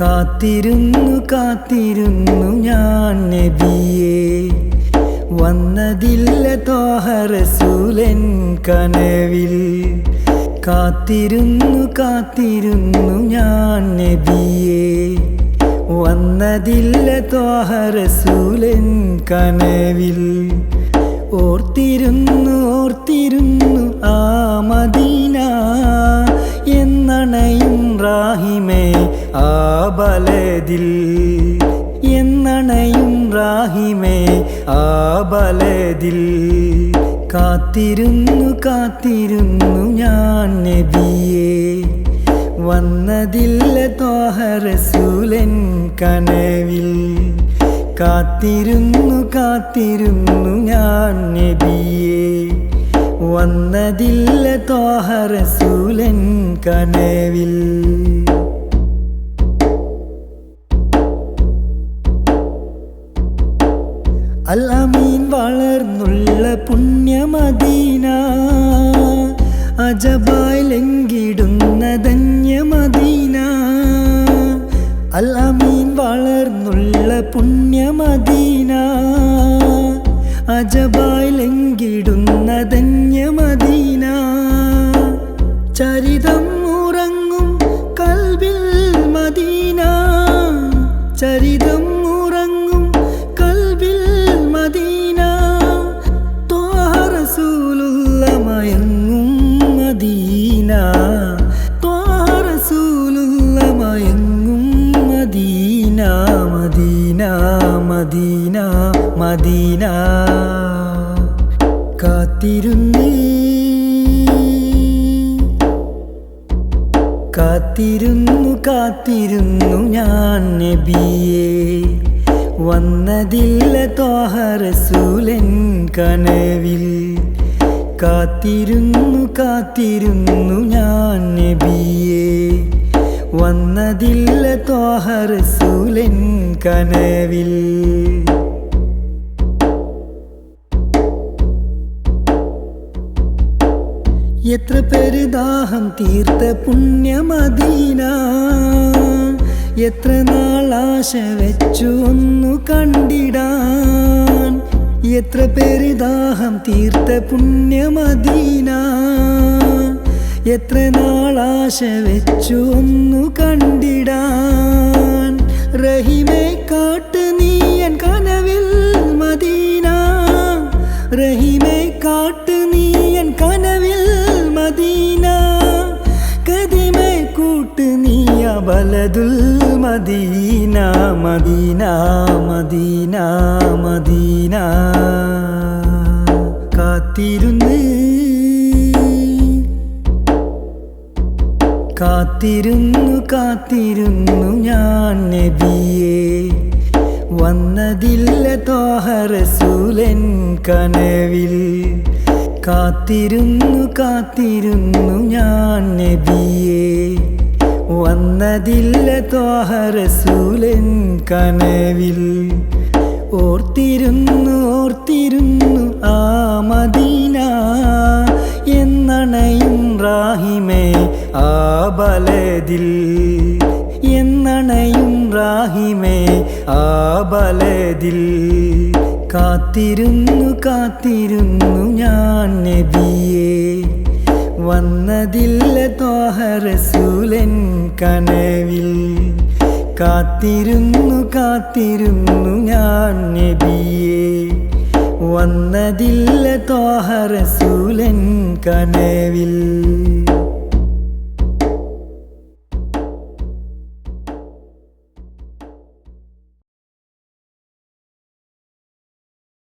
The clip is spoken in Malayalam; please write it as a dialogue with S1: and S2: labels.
S1: കാത്തിരുന്നു കാത്തിരുന്നു ഞാൻ നബിയെ. വന്നതില്ല തോഹറസൂലൻ കനവിൽ. കാത്തിരുന്നു കാത്തിരുന്നു ഞാൻ നബിയെ. വന്നതില്ല തോഹറസൂലൻ കനവിൽ. ഓർത്തിരുന്നു ആ ബലതിൽ എന്നണയും റാഹിമേ ആബലതിൽ ബലതിൽ കാത്തിരുന്നു കാത്തിരുന്നു ഞാൻ നബിയെ. വന്നതില്ല തോഹറസൂലൻ കനവിൽ. കാത്തിരുന്നു കാത്തിരുന്നു ഞാൻ നബിയെ. വന്നതില്ല തോഹറസൂലൻ കനവിൽ. അൽ അമീൻ വളർന്നുള്ള പുണ്യമദീന അജബായി ലംഘിടുന്ന ധന്യമദീന. അൽ അമീൻ വളർന്നുള്ള പുണ്യമദീന അജബായി ലംഘിടുന്ന ധന്യമദീന. ചരിതം മദീന ത്വാറസൂലുള്ള മയങ്ങും മദീന. ത്വാറസൂലുള്ള മയങ്ങും മദീന മദീന മദീന മദീന. കാത്തിരുന്നേ കാത്തിരുന്നു കാത്തിരുന്നു ഞാൻ നബിയെ. വന്നതില്ല തോഹറസൂലൻ കനവിൽ. കാത്തിരുന്നു കാത്തിരുന്നു ഞാൻ നബിയെ. വന്നതില്ല തോഹറസൂലൻ കനവിൽ. എത്ര പേര് ദാഹം തീർത്ത പുണ്യമദീന. എത്ര നാൾ ആശ വെച്ചു ഒന്നു കണ്ടിടാൻ? എത്ര പെരിദാഹം ദാഹം തീർത്ത പുണ്യമദീന എത്ര നാൾ ആശ വെച്ചു ഒന്നു കണ്ടിടാൻ? റഹിമെ കാട്ട് നീയൻ കനവിൽ മദീന? റഹിമെ കാട്ട് നീയൻ കനവിൽ മദീന? കതിമെ കൂട്ട് നീയ ബലതുൽ മദീന മദീന മദീന മദീന. കാത്തിരുന്ന് കാത്തിരുന്നു കാത്തിരുന്നു ഞാൻ നബിയെ. വന്നതില്ല തോഹറസൂലൻ കനവിൽ. കാത്തിരുന്നു കാത്തിരുന്നു ഞാൻ നബിയെ. വന്നതില്ല തോഹറസൂലൻ കനവിൽ. ഓർത്തിരുന്നു ഓർത്തിരുന്നു ആ മദീന. എന്നണയും റാഹിമേ ആ ബലതിൽ. എന്നണയും റാഹിമേ ആ ബലതിൽ. കാത്തിരുന്നു കാത്തിരുന്നു ഞാൻ നബിയെ. വന്നതില്ല തോഹറസൂലൻ കനവിൽ. കാത്തിരുന്നു കാത്തിരുന്നു ഞാൻ നബിയെ. വന്നതില്ല തോഹറസൂലൻ കനവിൽ.